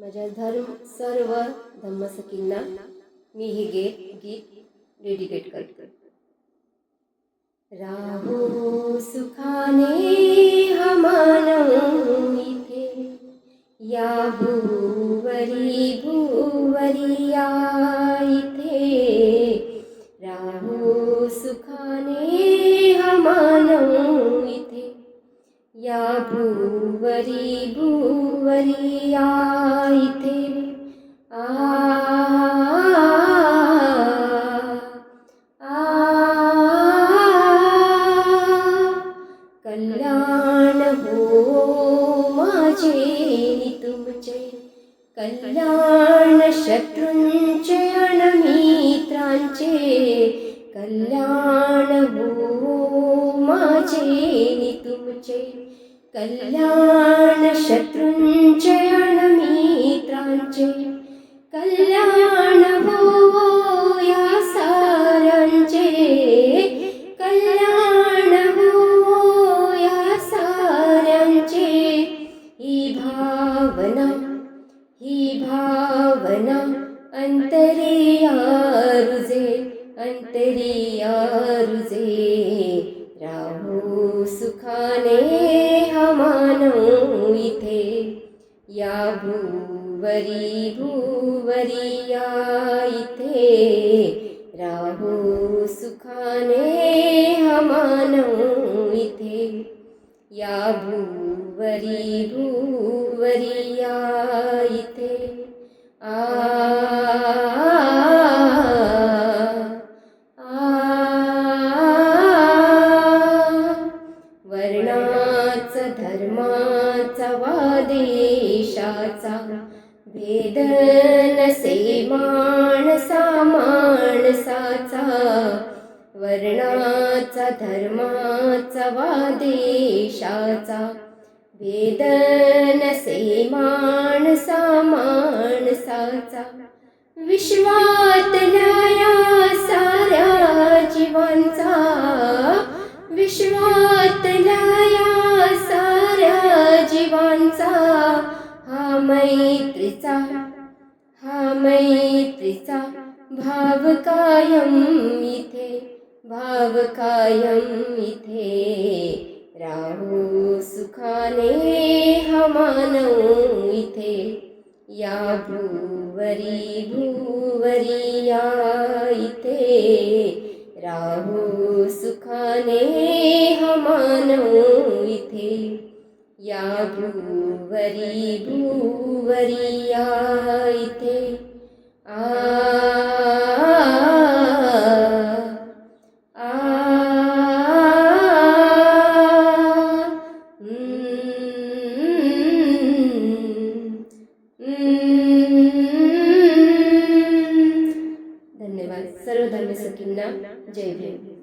माझ्या धर्म सर्व धम्मसखींना मी हे गे गीत डेडिकेट करतो. राहो सुखाने हमान इथे या भूवरी भूवरिया. या भूवरी भूवरी या इथे आ आ कल्याण हो माझे नि तुमचे। कल्याण शत्रूंचे अन मित्रांचे कल्याण हो माझे नि तुमचे. कल्याण शत्रूंचे अन मित्रांचे. कल्याण भो या साऱ्यांचे. कल्याण भो या साऱ्यांचे. ही भावना ही भावना अंतरिया रुजे अंतरिया रुजे या भूवरी भूवरी या इथे. राहू सुखाने हमानो इथे. या भूवरी भूवरी या इथे. आ वर्णाच धर्माचा देशाचा भेद नसे माणसा माणसाचा वर्णाचा धर्माचा वा देशाचा भेद नसे माणसा माणसाचा विश्वातल्या हा मैत्रीचा भाव कायम इथे भाव कायम इथे. राहू सुखाने हा मानव इथे. या भूवरी भूवरी या इथे. राहू सुखाने हा मानव इथे. या भूवरी भूवरी या इथे आ आ धन्यवाद सर्व धर्मसखींना जय भीम